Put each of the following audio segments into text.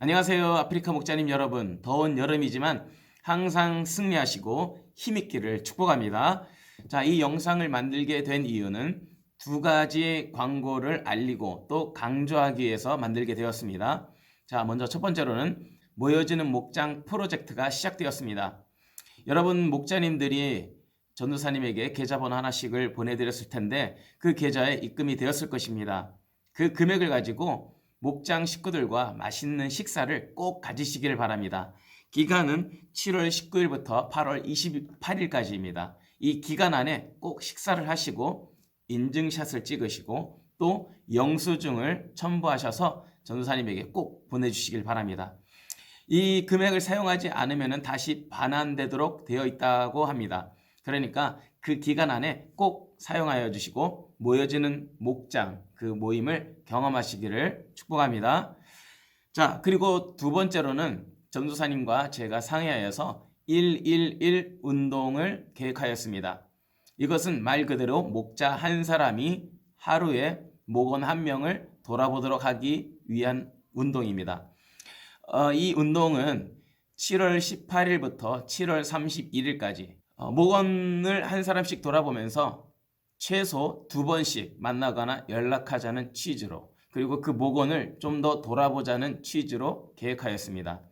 안녕하세요. 아프리카 목자님 여러분. 더운 여름이지만 항상 승리하시고 힘있기를 축복합니다. 자, 이 영상을 만들게 된 이유는 두 가지 광고를 알리고 또 강조하기 위해서 만들게 되었습니다. 자, 먼저 첫 번째로는 모여지는 목장 프로젝트가 시작되었습니다. 여러분 목자님들이 전도사님에게 계좌번호 하나씩을 보내드렸을 텐데 그 계좌에 입금이 되었을 것입니다. 그 금액을 가지고 목장 식구들과 맛있는 식사를 꼭 가지시기를 바랍니다. 기간은 7월 19일부터 8월 28일까지입니다. 이 기간 안에 꼭 식사를 하시고 인증샷을 찍으시고 또 영수증을 첨부하셔서 전도사님에게 꼭 보내주시길 바랍니다. 이 금액을 사용하지 않으면 다시 반환되도록 되어 있다고 합니다. 그러니까 그 기간 안에 꼭 사용하여 주시고 모여지는 목장 그 모임을 경험하시기를 축복합니다. 자, 그리고 두 번째로는 전도사님과 제가 상의하여서 111 운동을 계획하였습니다. 이것은 말 그대로 목자 한 사람이 하루에 목원 한 명을 돌아보도록 하기 위한 운동입니다. 어, 이 운동은 7월 18일부터 7월 31일까지 어, 목원을 한 사람씩 돌아보면서 최소 두 번씩 만나거나 연락하자는 취지로 그리고 그 목원을 좀 더 돌아보자는 취지로 계획하였습니다.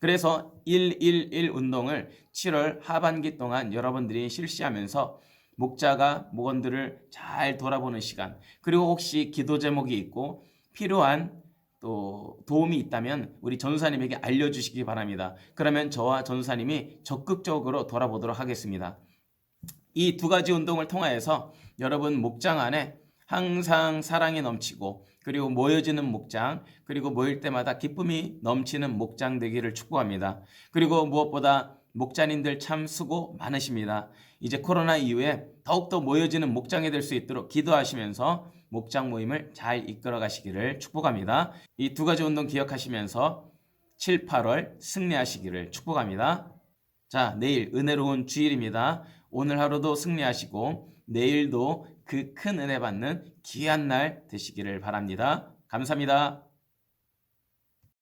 그래서 111 운동을 7월 하반기 동안 여러분들이 실시하면서 목자가 목원들을 잘 돌아보는 시간 그리고 혹시 기도 제목이 있고 필요한 또 도움이 있다면 우리 전사님에게 알려주시기 바랍니다. 그러면 저와 전사님이 적극적으로 돌아보도록 하겠습니다. 이 두 가지 운동을 통하여서 여러분 목장 안에 항상 사랑이 넘치고 그리고 모여지는 목장 그리고 모일 때마다 기쁨이 넘치는 목장 되기를 축복합니다. 그리고 무엇보다 목자님들 참 수고 많으십니다. 이제 코로나 이후에 더욱더 모여지는 목장이 될 수 있도록 기도하시면서 목장 모임을 잘 이끌어 가시기를 축복합니다. 이 두 가지 운동 기억하시면서 7, 8월 승리하시기를 축복합니다. 자, 내일 은혜로운 주일입니다. 오늘 하루도 승리하시고 내일도 그 큰 은혜 받는 귀한 날 되시기를 바랍니다. 감사합니다.